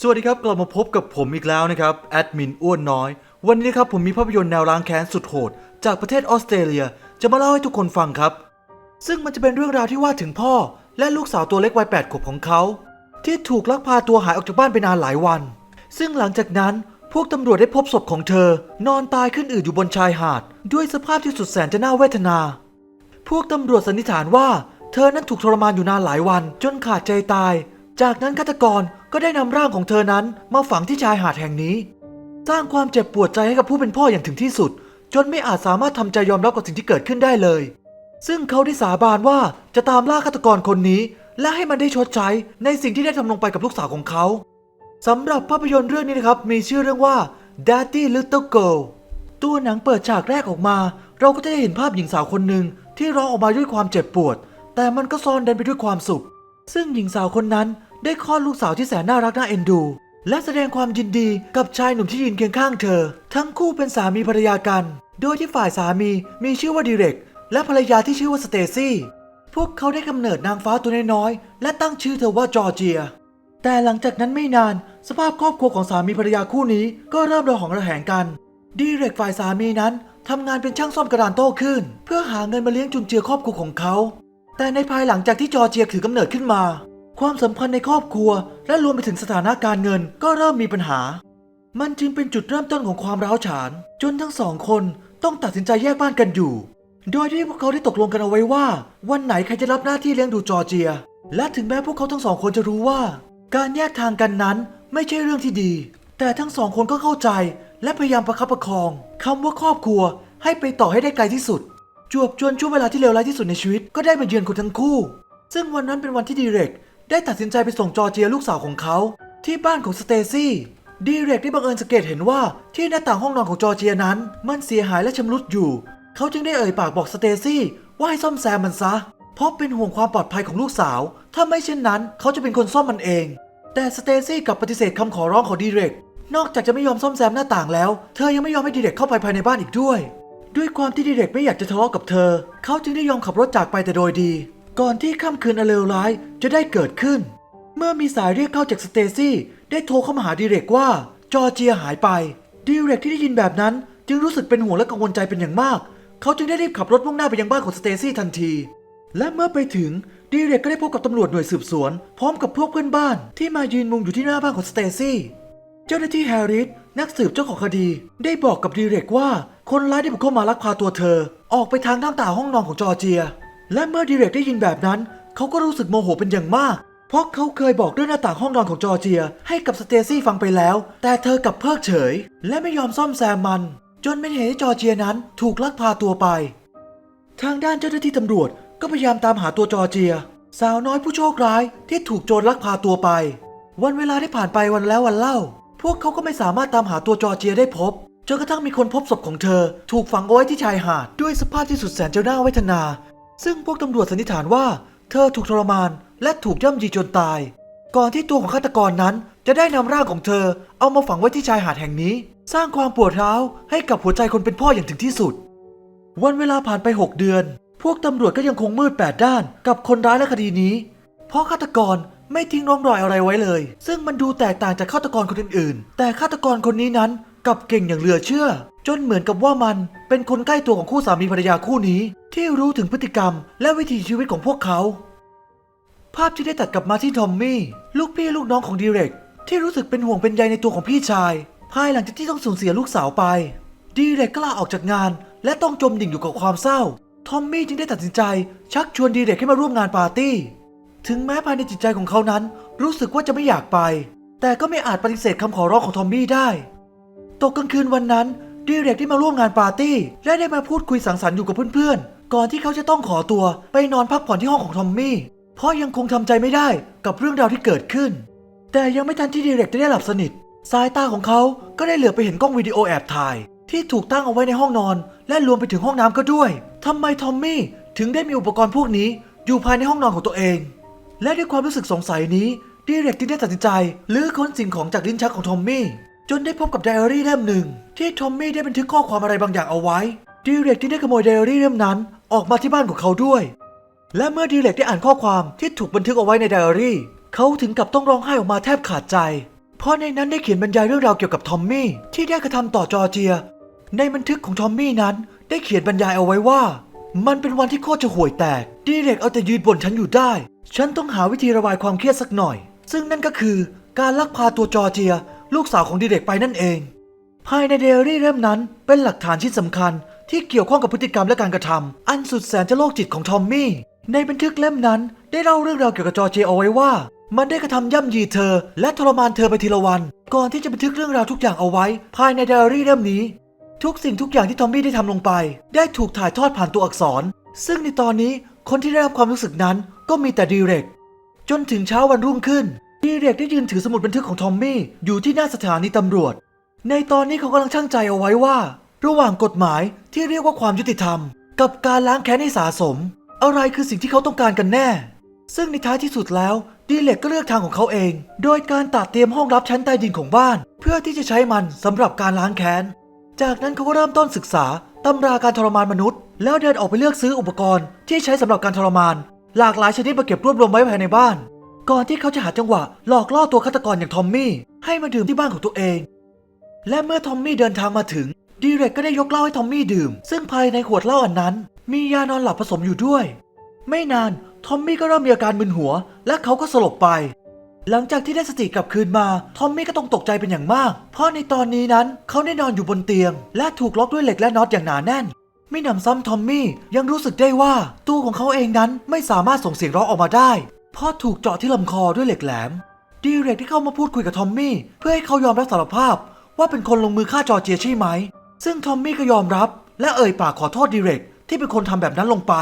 สวัสดีครับ กลับมาพบกับผมอีกแล้วนะครับ แอดมินอ้วนน้อย วันนี้นะครับผมมีภาพยนตร์แนวล้างแค้นสุดโหด จากประเทศออสเตรเลีย จะมาเล่าให้ทุกคนฟังครับ ซึ่งมันจะเป็นเรื่องราวที่ว่าถึงพ่อ และลูกสาวตัวเล็กวัย8ขวบของเขา ที่ถูกลักพาตัวหายออกจากบ้านไปนานหลายวัน ซึ่งหลังจากนั้นพวกตำรวจได้พบศพของเธอ นอนตายขึ้นอืดอยู่บนชายหาด ด้วยสภาพที่สุดแสนจะน่าเวทนา พวกตำรวจสันนิษฐานว่า เธอนั้นถูกทรมานอยู่นานหลายวัน จนขาดใจตาย จากนั้นฆาตกร ก็ได้นำร่างของเธอนั้นมาฝังที่ชายหาดแห่งนี้ สร้างความเจ็บปวดใจให้กับผู้เป็นพ่ออย่างถึงที่สุด จนไม่อาจสามารถทำใจยอมรับกับสิ่งที่เกิดขึ้นได้เลย ซึ่งเขาได้สาบานว่าจะตามล่าฆาตกรคนนี้ และให้มันได้ชดใช้ในสิ่งที่ได้ทำลงไปกับลูกสาวของเขาสำหรับภาพยนตร์เรื่องนี้นะครับมีชื่อเรื่องว่า Daddy Little Girl ตัวหนังเปิดฉากแรกออกมา เราก็จะได้เห็นภาพหญิงสาวคนหนึ่งที่ร้องออกมาด้วยความเจ็บปวด แต่มันก็ซ่อนเดินไปด้วยความสุข ซึ่งหญิงสาวคนนั้น ได้คลอดลูกสาวที่แสนน่ารักน่าเอ็นดู และแสดงความยินดีกับชายหนุ่มที่ยืนเคียงข้างเธอ ทั้งคู่เป็นสามีภรรยากัน โดยที่ฝ่ายสามีมีชื่อว่าดิเรก และภรรยาที่ชื่อว่าสเตซี่พวกเขาได้กำเนิดนางฟ้าตัวน้อยๆและตั้งชื่อเธอว่าจอร์เจีย แต่หลังจากนั้นไม่นาน สภาพครอบครัวของสามีภรรยาคู่นี้ก็เริ่มระหองระแหงกันดีเรกฝ่ายสามีนั้นทำงานเป็นช่างซ่อมกระดานโต้คลื่นเพื่อหาเงินมาเลี้ยงจุนเจือครอบครัวของเขา แต่ในภายหลังจากที่จอร์เจียถือกำเนิดขึ้นมา ความสัมพันธ์ในครอบครัว และรวมไปถึงสถานะการเงินก็เริ่มมีปัญหา มันจึงเป็นจุดเริ่มต้นของความร้าวฉาน จนทั้งสองคนต้องตัดสินใจแยกบ้านกันอยู่ โดยที่พวกเขาได้ตกลงกันเอาไว้ว่า วันไหนใครจะรับหน้าที่เลี้ยงดูจอร์เจีย และถึงแม้พวกเขาทั้งสองคนจะรู้ว่า การแยกทางกันนั้นไม่ใช่เรื่องที่ดี แต่ทั้งสองคนก็เข้าใจ และพยายามประคับประคองคำว่าครอบครัวให้ไปต่อให้ได้ไกลที่สุด จวบจนช่วงเวลาที่เลวร้ายที่สุดในชีวิตก็ได้มาเยือนคนทั้งคู่ ซึ่งวันนั้นเป็นวันที่ดีเรก ได้ตัดสินใจไปส่งจอร์เจียลูกสาวของเขา ที่บ้านของสเตซี่ดีเรกได้บังเอิญสังเกตเห็นว่าที่หน้าต่างห้องนอนของจอร์เจียนั้นมันเสียหายและชำรุดอยู่ เขาจึงได้เอ่ยปากบอกสเตซี่ว่าให้ซ่อมแซมมันซะ เพราะเป็นห่วงความปลอดภัยของลูกสาว ถ้าไม่เช่นนั้น เขาจะเป็นคนซ่อมมันเอง แต่สเตซี่กลับปฏิเสธคำขอร้องของดีเรก นอกจากจะไม่ยอมซ่อมแซมหน้าต่างแล้ว เธอยังไม่ยอมให้ดีเรกเข้าไปภายในบ้านอีกด้วย ด้วยความที่ดีเรกไม่อยากจะทะเลาะกับเธอ เขาจึงได้ยอมขับรถจากไปแต่โดยดี ก่อนที่ค่ำคืนอันเลวร้ายจะได้เกิดขึ้น เมื่อมีสายเรียกเข้าจากสเตซี่ได้โทรเข้ามาหาดีเรกว่าจอร์เจียหายไปดีเรกที่ได้ยินแบบนั้น จึงรู้สึกเป็นห่วงและกังวลใจเป็นอย่างมาก เขาจึงได้รีบขับรถมุ่งหน้าไปยังบ้านของสเตซี่ทันที และเมื่อไปถึงดีเรกก็ได้พบกับตำรวจหน่วยสืบสวน พร้อมกับพวกเพื่อนบ้านที่มายืนมุงอยู่ที่หน้าบ้านของสเตซี่เจ้าหน้าที่แฮร์ริสนักสืบเจ้าของคดี ได้บอกกับดีเรกว่า คนร้ายได้บุกเข้ามาลักพาตัวเธอ ออกไปทางด้านต่างห้องนอนของจอร์เจีย และเมื่อดีเรกได้ยินแบบนั้น เขาก็รู้สึกโมโหเป็นอย่างมาก เพราะเขาเคยบอกเรื่องหน้าต่างห้องนอนของจอร์เจีย ให้กับสเตซี่ฟังไปแล้ว แต่เธอกลับเพิกเฉย และไม่ยอมซ่อมแซมมัน จนเป็นเหตุให้จอร์เจียนั้นถูกลักพาตัวไป ทางด้านเจ้าหน้าที่ตำรวจก็พยายามตามหาตัวจอร์เจีย สาวน้อยผู้โชคร้ายที่ถูกโจรลักพาตัวไป วันเวลาได้ผ่านไปวันแล้ววันเล่า พวกเขาก็ไม่สามารถตามหาตัวจอร์เจียได้พบจนกระทั่งมีคนพบศพของเธอ ถูกฝังเอาไว้ที่ชายหาดด้วยสภาพที่สุดแสนจะน่าเวทนา ซึ่งพวกตำรวจสันนิษฐานว่า เธอถูกทรมานและถูกย่ำยีจนตาย ก่อนที่ตัวของฆาตกรนั้น จะได้นำร่างของเธอ เอามาฝังไว้ที่ชายหาดแห่งนี้ สร้างความปวดร้าวให้กับหัวใจคนเป็นพ่ออย่างถึงที่สุด วันเวลาผ่านไป 6 เดือน พวกตำรวจก็ยังคงมืดแปดด้านกับคนร้ายและคดีนี้ เพราะฆาตกรไม่ทิ้งร่องรอยอะไรไว้เลย ซึ่งมันดูแตกต่างจากฆาตกรคนอื่นๆ แต่ฆาตกรคนนี้นั้น กลับเก่งอย่างเหลือเชื่อ จนเหมือนกับว่ามันเป็นคนใกล้ตัวของคู่สามีภรรยาคู่นี้ ที่รู้ถึงพฤติกรรม และวิถีชีวิตของพวกเขา ภาพที่ได้ตัดกลับมาที่ทอมมี่ลูกพี่ลูกน้องของดีเรก ที่รู้สึกเป็นห่วงเป็นใยในตัวของพี่ชาย ภายหลังจากที่ต้องสูญเสียลูกสาวไป ดีเรกก็ลาออกจากงาน และต้องจมดิ่งอยู่กับความเศร้าทอมมี่จึงได้ตัดสินใจ ชักชวนดีเรกให้มาร่วมงานปาร์ตี้ ถึงแม้ภายในจิตใจของเขานั้น รู้สึกว่าจะไม่อยากไป แต่ก็ไม่อาจปฏิเสธคำขอร้องของทอมมี่ได้ ตกกลางคืนวันนั้นดีเรกได้มาร่วมงานปาร์ตี้ และได้มาพูดคุยสังสรรค์อยู่กับเพื่อนๆ ก่อนที่เขาจะต้องขอตัวไปนอนพักผ่อนที่ห้องของทอมมี่ เพราะยังคงทำใจไม่ได้กับเรื่องราวที่เกิดขึ้น แต่ยังไม่ทันที่ดีเรกจะได้หลับสนิท สายตาของเขาก็ได้เหลือไปเห็นกล้องวิดีโอแอบถ่าย ที่ถูกตั้งเอาไว้ในห้องนอน และรวมไปถึงห้องน้ำก็ด้วยทำไมทอมมี่ถึงได้มีอุปกรณ์พวกนี้อยู่ภายในห้องนอนของตัวเอง และด้วยความรู้สึกสงสัยนี้ดีเรกจึงได้ตัดสินใจลื้อค้นสิ่งของจากลิ้นชักของทอมมี่ จนได้พบกับไดอารี่เล่มหนึ่ง ที่ทอมมี่ได้บันทึกข้อความอะไรบางอย่างเอาไว้ดีเรกจึงได้ขโมยไดอารี่เล่มนั้นออกมาที่บ้านของเขาด้วย และเมื่อดีเรกได้อ่านข้อความที่ถูกบันทึกเอาไว้ในไดอารี่เขาถึงกับต้องร้องไห้ออกมาแทบขาดใจ เพราะในนั้นได้เขียนบรรยายเรื่องราวเกี่ยวกับทอมมี่ที่ได้กระทำต่อจอร์เจีย ในบันทึกของทอมมี่นั้น ได้เขียนบรรยายเอาไว้ว่า มันเป็นวันที่โคตรจะห่วยแตกดีเร็กเอาแต่ยืนบ่นฉันอยู่ได้ ฉันต้องหาวิธีระบายความเครียดสักหน่อย ซึ่งนั่นก็คือการลักพาตัวจอร์เจีย ลูกสาวของดีเร็กไปนั่นเอง ภายในเดอรี่เล่มนั้นเป็นหลักฐานชิ้นสำคัญ ที่เกี่ยวข้องกับพฤติกรรมและการกระทำอันสุดแสนจะโรคจิตของทอมมี่ ในบันทึกเล่มนั้นได้เล่าเรื่องราวเกี่ยวกับจอร์เจเอาไว้ว่า มันได้กระทำย่ำยีเธอ และทรมานเธอไปทีละวัน ก่อนที่จะบันทึกเรื่องราวทุกอย่างเอาไว้ ภายในไดอารี่เล่มนี้ ทุกสิ่งทุกอย่างที่ทอมมี่ได้ทำลงไป ได้ถูกถ่ายทอดผ่านตัวอักษร ซึ่งในตอนนี้คนที่ได้รับความรู้สึกนั้นก็มีแต่ดีเร็กจนถึงเช้าวันรุ่งขึ้น ดีเร็กได้ยืนถือสมุดบันทึกของทอมมี่อยู่ที่หน้าสถานีตำรวจ ในตอนนี้เขากำลังช่างใจเอาไว้ว่า ระหว่างกฎหมายที่เรียกว่าความยุติธรรม กับการล้างแค้นให้สาสม อะไรคือสิ่งที่เขาต้องการกันแน่ ซึ่งในท้ายที่สุดแล้วดีเล็กก็เลือกทางของเขาเอง โดยการตัดเตรียมห้องรับชั้นใต้ดินของบ้าน เพื่อที่จะใช้มันสำหรับการล้างแค้น จากนั้นเขาก็เริ่มต้นศึกษาตำราการทรมานมนุษย์ แล้วเดินออกไปเลือกซื้ออุปกรณ์ที่ใช้สำหรับการทรมาน หลากหลายชนิดมาเก็บรวบรวมไว้ภายในบ้าน ก่อนที่เขาจะหาจังหวะหลอกล่อตัวฆาตกรอย่างทอมมี่ ให้มาดื่มที่บ้านของตัวเอง และเมื่อทอมมี่เดินทางมาถึงดีเร็กก็ได้ยกเหล้าให้ทอมมี่ดื่ม ซึ่งภายในขวดเหล้าอันนั้น มียานอนหลับผสมอยู่ด้วย ไม่นานทอมมี่ก็เริ่มมีอาการมึนหัว และเขาก็สลบไป หลังจากที่ได้สติกลับคืนมาทอมมี่ก็ต้องตกใจเป็นอย่างมาก เพราะในตอนนี้นั้นเขาได้นอนอยู่บนเตียง และถูกล็อกด้วยเหล็กและน็อตอย่างหนาแน่นไม่นำซ้ำทอมมี่ยังรู้สึกได้ว่าตัวของเขาเองนั้นไม่สามารถส่งเสียงร้องออกมาได้ พราะถูกเจาะที่ลำคอด้วยเหล็กแหลม ดีเร็กที่เข้ามาพูดคุยกับทอมมี่เพื่อให้เขายอมรับสารภาพ ว่าเป็นคนลงมือฆ่าจอร์เจียใช่ไหม ซึ่งทอมมี่ก็ยอมรับ และเอ่ยปากขอโทษดีเร็กที่เป็นคนทำแบบนั้นลงไป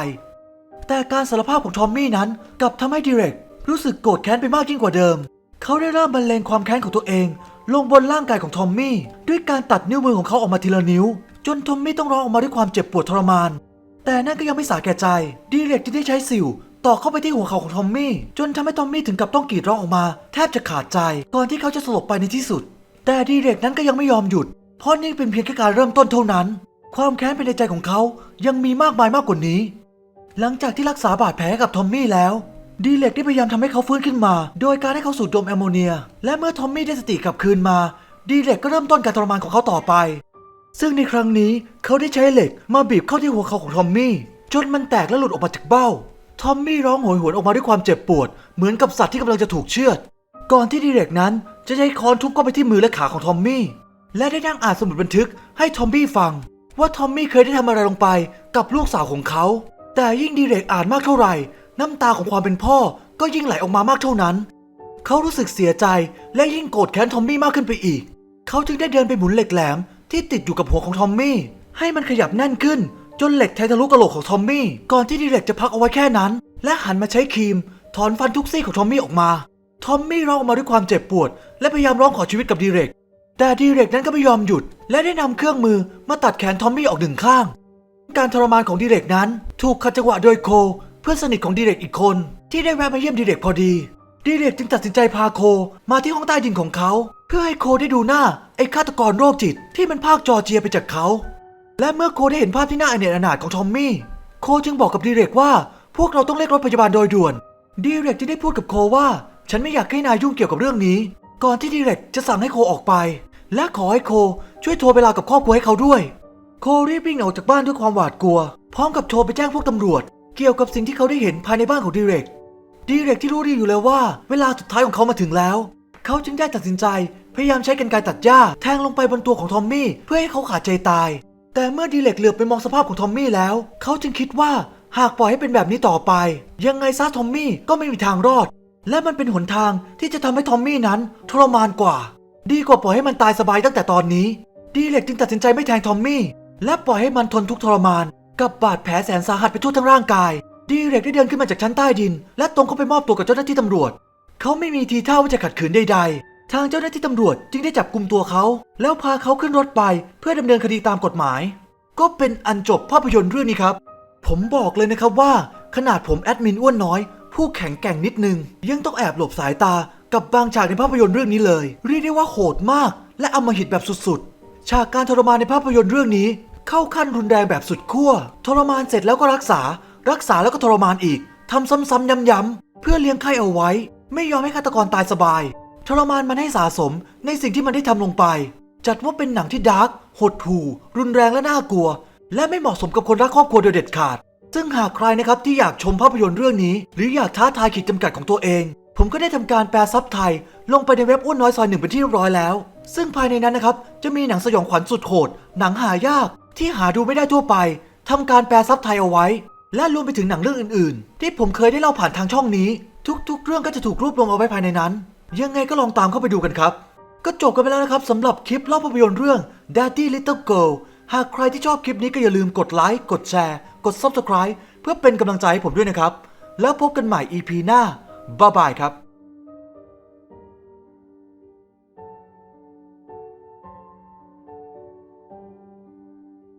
แต่การสารภาพของทอมมี่นั้นกลับทำให้ดีเร็กรู้สึกโกรธแค้นไปมากยิ่งกว่าเดิม เขาได้เริ่มบรรเลงความแค้นของตัวเอง ลงบนร่างกายของทอมมี่ด้วยการตัดนิ้วมือของเขาออกมาทีละนิ้ว จนทอมมี่ต้องร้องออกมาด้วยความเจ็บปวดทรมาน แต่นั่นก็ยังไม่สาแก่ใจ ดีเร็กที่ได้ใช้สิว ตอกเข้าไปที่หัวเข่าของทอมมี่ จนทำให้ทอมมี่ถึงกับต้องกรีดร้องออกมา แทบจะขาดใจ ก่อนที่เขาจะสลบไปในที่สุด แต่ดีเร็กนั้นก็ยังไม่ยอมหยุด เพราะนี่เป็นเพียงแค่การเริ่มต้นเท่านั้น ความแค้นภายในใจของเขายังมีมากมายมากกว่านี้ หลังจากที่รักษาบาดแผลกับทอมมี่แล้วดีเล็กได้พยายามทำให้เขาฟื้นขึ้นมา โดยการให้เขาสูดดมแอมโมเนีย และเมื่อทอมมี่ได้สติกลับคืนมา ดีเล็กก็เริ่มต้นการทรมานของเขาต่อไป ซึ่งในครั้งนี้เขาได้ใช้เหล็กมาบีบเข้าที่หัวเข่าของทอมมี่ จนมันแตกและหลุดออกมาจากเบ้า ทอมมี่ร้องโหยหวนออกมาด้วยความเจ็บปวด เหมือนกับสัตว์ที่กำลังจะถูกเชือด ก่อนที่ดีเล็กนั้นจะใช้ค้อนทุบเข้าไปที่มือและขาของทอมมี่ และได้นั่งอ่านสมุดบันทึกให้ทอมมี่ฟัง ว่าทอมมี่เคยได้ทำอะไรลงไปกับลูกสาวของเขา แต่ยิ่งดีเรกอ่านมากเท่าไหร่ น้ำตาของความเป็นพ่อก็ยิ่งไหลออกมามากเท่านั้น เขารู้สึกเสียใจและยิ่งโกรธแค้นทอมมี่มากขึ้นไปอีก เขาจึงได้เดินไปหมุนเหล็กแหลมที่ติดอยู่กับหัวของทอมมี่ให้มันขยับแน่นขึ้น จนเหล็กแทงทะลุกระโหลกของทอมมี่ ก่อนที่ดีเร็กจะพักเอาไว้แค่นั้น และหันมาใช้ครีม ถอนฟันทุกซี่ของทอมมี่ออกมา ทอมมี่ร้องออกมาด้วยความเจ็บปวด และพยายามร้องขอชีวิตกับดีเร็ก แต่ดีเร็กนั้นก็ไม่ยอมหยุด และได้นำเครื่องมือมาตัดแขนทอมมี่ออกหนึ่งข้าง การทรมานของดีเร็กนั้น ถูกขัดจังหวะโดยโค เพื่อนสนิทของดีเร็กอีกคน ที่ได้แวะมาเยี่ยมดีเร็กพอดี ดีเร็กจึงตัดสินใจพาโคมาที่ห้องใต้ดินของเขา เพื่อให้โคได้ดูหน้าไอ้ฆาตกรโรคจิตที่มันพากจอเจียไปจากเขา และเมื่อโคได้เห็นภาพที่น่าอเนจอนาถของทอมมี่ โคจึงบอกกับดีเร็กว่า พวกเราต้องเรียกรถพยาบาลโดยด่วน ดีเร็กจึงได้พูดกับโคว่า ฉันไม่อยากให้นายยุ่งเกี่ยวกับเรื่องนี้ ก่อนที่ดีเร็กจะสั่งให้โคออกไป และขอให้โคช่วยโทรไปลากับครอบครัวให้เขาด้วย โครีบวิ่งออกจากบ้านด้วยความหวาดกลัว พร้อมกับโทรไปแจ้งพวกตำรวจ เกี่ยวกับสิ่งที่เขาได้เห็นภายในบ้านของดีเร็กดีเร็กที่รู้ดีอยู่แล้วว่า เวลาสุดท้ายของเขามาถึงแล้ว เขาจึงได้ตัดสินใจ พยายามใช้กรรไกรตัดหญ้าแทงลงไปบนตัวของทอมมี่เพื่อให้เขาขาดใจตาย แต่เมื่อดีเล็กเหลือบไปมองสภาพของทอมมี่แล้ว เขาจึงคิดว่าหากปล่อยให้เป็นแบบนี้ต่อไป ยังไงซะทอมมี่ก็ไม่มีทางรอด และมันเป็นหนทางที่จะทำให้ทอมมี่นั้นทรมานกว่า ดีกว่าปล่อยให้มันตายสบายตั้งแต่ตอนนี้ ดีเล็กจึงตัดสินใจไม่แทงทอมมี่ และปล่อยให้มันทนทุกทรมาน กับบาดแผลแสนสาหัสไปทั่วทั้งร่างกาย ดีเล็กได้เดินขึ้นมาจากชั้นใต้ดิน และตรงเข้าไปมอบตัวกับเจ้าหน้าที่ตำรวจ เขาไม่มีทีท่าว่าจะขัดขืนใดๆ ทางเจ้าหน้าที่ตำรวจจึงได้จับกลุ่มตัวเขา แล้วพาเขาขึ้นรถไปเพื่อดำเนินคดีตามกฎหมาย ก็เป็นอันจบภาพยนตร์เรื่องนี้ครับ ผมบอกเลยนะครับว่า ขนาดผมแอดมินอ้วนน้อย ผู้แข็งแกร่งนิดนึง ยังต้องแอบหลบสายตากับบางฉากในภาพยนตร์เรื่องนี้เลย เรียกได้ว่าโหดมาก และอำมหิตแบบสุดๆ ฉากการทรมานในภาพยนตร์เรื่องนี้ เข้าขั้นรุนแรงแบบสุดขั้วทรมานเสร็จแล้วก็รักษา รักษาแล้วก็ทรมานอีกทำซ้ำๆย้ำๆเพื่อเลี้ยงไข้เอาไว้ ไม่ยอมให้ฆาตกรตายสบาย ทรมานมันให้สะสมในสิ่งที่มันได้ทำลงไป จัดว่าเป็นหนังที่ดาร์กหดหู่ รุนแรงและน่ากลัว และไม่เหมาะสมกับคนรักครอบครัวโดยเด็ดขาด ซึ่งหากใครนะครับที่อยากชมภาพยนตร์เรื่องนี้ หรืออยากท้าทายขีดจำกัดของตัวเอง ผมก็ได้ทำการแปลซับไทย ลงไปในเว็บอ้วนน้อยซอยหนึ่งเป็นที่เรียบร้อยแล้ว ซึ่งภายในนั้นนะครับจะมีหนังสยองขวัญสุดโหดหนังหายาก ที่หาดูไม่ได้ทั่วไปทำการแปลซับไทยเอาไว้ และรวมไปถึงหนังเรื่องอื่น ๆ ที่ผมเคยได้เล่าผ่านทางช่องนี้ ทุก ๆ เรื่องก็จะถูกรวบรวมเอาไว้ภายในนั้น ยังไงก็ลองตามเข้าไปดูกันครับ ก็จบกันไปแล้วนะครับสำหรับคลิปเล่าภาพยนตร์เรื่อง Daddy Little Girl หากใครที่ชอบคลิปนี้ก็อย่าลืมกดไลค์กดแชร์ กด Subscribe เพื่อเป็นกำลังใจให้ผมด้วยนะครับ แล้วพบกันใหม่ EP หน้าบ๊ายบายครับ